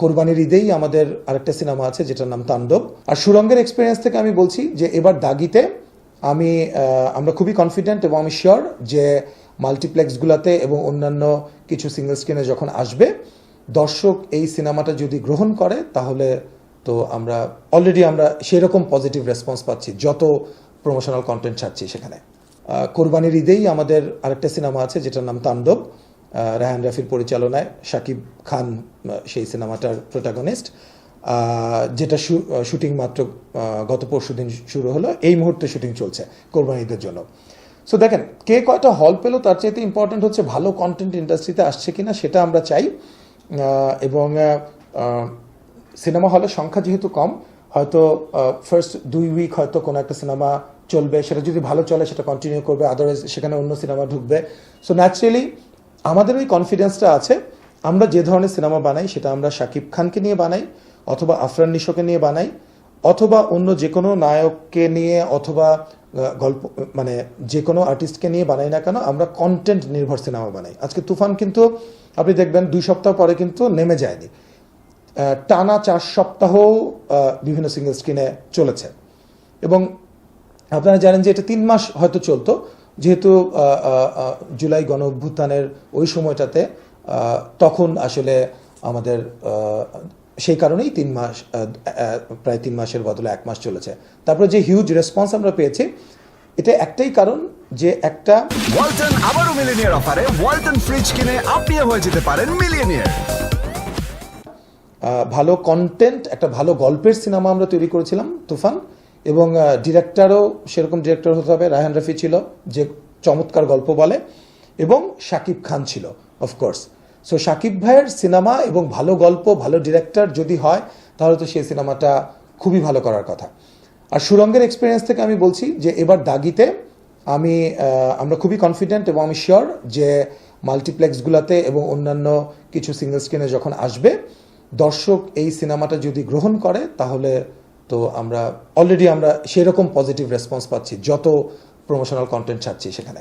কোরবানির ঈদেই আমাদের আরেকটা সিনেমা আছে, যেটার নাম তাণ্ডব। আর সুরঙ্গের এক্সপিরিয়েন্স থেকে আমি বলছি যে এবার দাগিতে আমি আমরা খুবই কনফিডেন্ট এবং আমি শিওর যে মাল্টিপ্লেক্সগুলোতে এবং অন্যান্য কিছু সিঙ্গেল স্ক্রিনে যখন আসবে, দর্শক এই সিনেমাটা যদি গ্রহণ করে, তাহলে তো আমরা অলরেডি আমরা সেরকম পজিটিভ রেসপন্স পাচ্ছি, যত প্রমোশনাল কন্টেন্ট ছাড়ছি সেখানে। কোরবানির ঈদেই আমাদের আরেকটা সিনেমা আছে, যেটার নাম তাণ্ডব। রায়হান রাফির পরিচালনায় শাকিব খান সেই সিনেমাটার প্রোটাগনিস্ট যেটা শুটিং মাত্র গত পরশু দিন শুরু হলো, এই মুহূর্তে শুটিং চলছে কোরবানিদের জন্য। সো দেখেন, কে কয়টা হল পেল তার চাইতে ইম্পর্টেন্ট হচ্ছে ভালো কন্টেন্ট ইন্ডাস্ট্রিতে আসছে কিনা সেটা আমরা চাই। এবং সিনেমা হলের সংখ্যা যেহেতু কম, হয়তো ফার্স্ট দুই উইক হয়তো কোনো একটা সিনেমা চলবে, সেটা যদি ভালো চলে সেটা কন্টিনিউ করবে আদারওয়াইজ সেখানে অন্য সিনেমা ঢুকবে। সো ন্যাচারালি আমাদের ওই কনফিডেন্সটা আছে, আমরা যে ধরনের সিনেমা বানাই সেটা আমরা শাকিব খানকে নিয়ে বানাই, অথবা আফরান নিশোকে নিয়ে বানাই, অথবা অন্য যে কোনো নায়ককে নিয়ে অথবা গল্প মানে যে কোনো আর্টিস্টকে নিয়ে বানাই না কেন, আমরা কন্টেন্ট নির্ভর সিনেমা বানাই। আজকে তুফান কিন্তু, আপনি দেখবেন দুই সপ্তাহ পরে কিন্তু নেমে যায়নি। টানা চার সপ্তাহ বিভিন্ন সিঙ্গেল স্ক্রিনে চলেছে। এবং আপনারা জানেন যে এটা তিন মাস হয়তো চলতো যেহেতু জুলাই গণ অভ্যুত্থানের ওই সময়টাতে তখন আসলে আমাদের সেই কারণেই তিন মাস প্রায় তিন মাসের বদলে এক মাস চলেছে। তারপরে যে হিউজ রেসপন্স আমরা পেয়েছি এটা একটাই কারণ যে একটা ওয়ালটন আবারও মিলিনিয়ার অফারে ওয়ালটন ফ্রিজ কিনে আপনিও হয়ে যেতে পারেন মিলিয়নিয়ার। ভালো কন্টেন্ট একটা ভালো গল্পের সিনেমা আমরা তৈরি করেছিলাম তুফান। এবং ডিরেক্টরও সেরকম ডিরেক্টর হতে হবে, রায়হান রফি ছিল, যে চমৎকার গল্প বলে, এবং শাকিব খান ছিল অফকোর্স সো শাকিব ভাইয়ের সিনেমা এবং ভালো গল্প, ভালো ডিরেক্টর যদি হয়, তাহলে তো সেই সিনেমাটা খুবই ভালো করার কথা। আর সুরঙ্গের এক্সপিরিয়েন্স থেকে আমি বলছি যে, এবার দাগিতে আমি আমরা খুবই কনফিডেন্ট এবং আমি শিওর যে মাল্টিপ্লেক্সগুলোতে এবং অন্যান্য কিছু সিঙ্গেল স্ক্রিনে যখন আসবে, দর্শক এই সিনেমাটা যদি গ্রহণ করে, তাহলে তো আমরা অলরেডি আমরা সেরকম পজিটিভ রেসপন্স পাচ্ছি যত প্রমোশনাল কন্টেন্ট ছাড়ছি সেখানে।